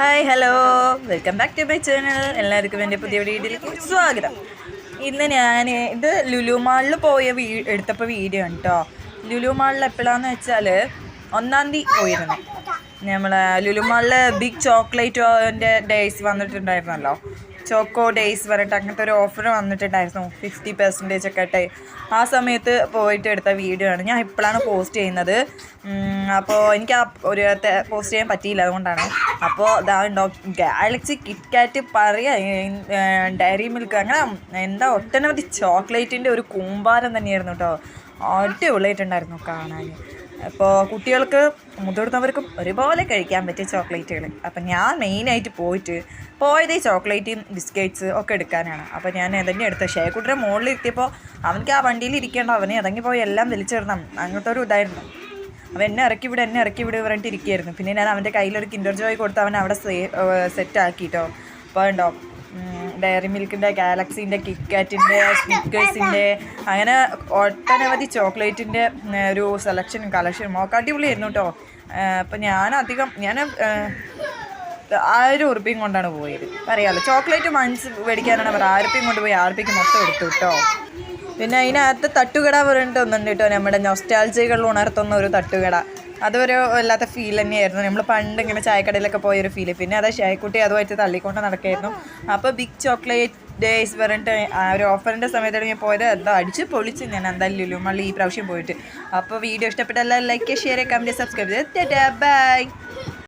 Hi hello welcome back to my channel എല്ലാവർക്കും എന്റെ പുതിയ വീഡിയോയിലേക്ക് സ്വാഗതം. ഇന്ന് ഞാൻ ഇത് ലുലു മാളിൽ പോയ വീ എടുത്തപ്പോൾ വീഡിയോ ആണ് കേട്ടോ ലുലു മാളിൽ എപ്പോഴാന്ന് വെച്ചാൽ ഒന്നാം തീയതി പോയിരുന്നു. നമ്മൾ ലുലു മാളിൽ ബിഗ് ചോക്ലേറ്റ് ഡേയ്സ് വന്നിട്ടുണ്ടായിരുന്നല്ലോ. ചോക്കോ ഡേയ്സ് പറഞ്ഞിട്ട് അങ്ങനത്തെ ഒരു ഓഫർ വന്നിട്ടുണ്ടായിരുന്നു. ഫിഫ്റ്റി പെർസെന്റേജ് ഒക്കെ ആയിട്ട്. ആ സമയത്ത് പോയിട്ട് എടുത്ത വീഡിയോ ആണ്. ഞാൻ ഇപ്പോഴാണ് പോസ്റ്റ് ചെയ്യുന്നത്. അപ്പോൾ എനിക്ക് ആ ഒരു പോസ്റ്റ് ചെയ്യാൻ പറ്റിയില്ല അതുകൊണ്ടാണ്. അപ്പോൾ ഇതാ ഉണ്ടോ ഗാലക്സി കിറ്റ്കാറ്റ് പറയാ ഡയറി മിൽക്ക് അങ്ങനെ എന്താ ഒട്ടനവധി ചോക്ലേറ്റിന്റെ ഒരു കൂമ്പാരം തന്നെയായിരുന്നു കേട്ടോ അടിപൊളിയായിട്ടുണ്ടായിരുന്നു കാണാൻ. അപ്പോൾ കുട്ടികൾക്ക് മുതിർന്നവർക്കും ഒരുപോലെ കഴിക്കാൻ പറ്റിയ ചോക്ലേറ്റുകൾ. അപ്പം ഞാൻ മെയിനായിട്ട് പോയിട്ട് പോയത് ഈ ചോക്ലേറ്റും ബിസ്ക്കറ്റ്സ് ഒക്കെ എടുക്കാനാണ്. അപ്പോൾ ഞാൻ അതന്നെ എടുത്ത ഷേക്കുട്ടിയുടെ മുകളിൽ ഇരുത്തിയപ്പോൾ അവനക്ക് ആ വണ്ടിയിൽ ഇരിക്കേണ്ട അവനെ ഇറങ്ങി പോയി എല്ലാം വലിച്ചിടണം അങ്ങനത്തെ ഒരു ഇതായിരുന്നു. അവൻ എന്നെ ഇറക്കി ഇവിടെ എന്നെ ഇറക്കി വിട് പറഞ്ഞിട്ട് ഇരിക്കുകയായിരുന്നു. പിന്നെ ഞാൻ അവന്റെ കയ്യിലൊരു കിൻഡർ ജോയ് കൊടുത്ത് അവൻ അവിടെ സെറ്റ് ആക്കിയിട്ടോ അപ്പോൾ ഉണ്ടോ ഡയറി മിൽക്കിന്റെ ഗാലക്സിന്റെ കിക്കാറ്റിന്റെ സ്നിക്കേഴ്സിന്റെ അങ്ങനെ ഒട്ടനവധി ചോക്ലേറ്റിന്റെ ഒരു സെലക്ഷനും കളക്ഷനും ഒക്കെ അടിപൊളിയായിരുന്നു കേട്ടോ അപ്പം ഞാൻ അധികം ഞാൻ ആയിരം ഉറുപ്പിയും കൊണ്ടാണ് പോയത്. അറിയാമല്ലോ ചോക്ലേറ്റ് മൺസ് മേടിക്കാനാണ് അവർ ആരുപ്പിയും കൊണ്ടുപോയി പോയി ആയിരപ്പിക്ക് മൊത്തം എടുത്തു കേട്ടോ പിന്നെ അതിനകത്ത് തട്ടുകട പറഞ്ഞിട്ട് ഒന്നുണ്ട് കേട്ടോ നമ്മുടെ നൊസ്റ്റാൾജികൾ ഉണർത്തുന്ന ഒരു തട്ടുകട. അതൊരു വല്ലാത്ത ഫീൽ തന്നെയായിരുന്നു. നമ്മൾ പണ്ട് ഇങ്ങനെ ചായക്കടയിലൊക്കെ പോയൊരു ഫീൽ പിന്നെ അത് ചായക്കുട്ടി അതുമായിട്ട് തള്ളിക്കൊണ്ട് നടക്കായിരുന്നു. അപ്പോൾ ബിഗ് ചോക്ലേറ്റ് ഡേയ്സ് പറഞ്ഞിട്ട് ആ ഒരു ഓഫറിന്റെ സമയത്താണ് ഞാൻ പോയത്. എന്താ അടിച്ച് പൊളിച്ച് ഞാൻ എന്തായാലും മള്ളി ഈ പ്രാവശ്യം പോയിട്ട്. അപ്പോൾ വീഡിയോ ഇഷ്ടപ്പെട്ട എല്ലാം ലൈക്ക് ഷെയർ കമന്റ് സബ്സ്ക്രൈബ് ചെയ്ത്. ബൈ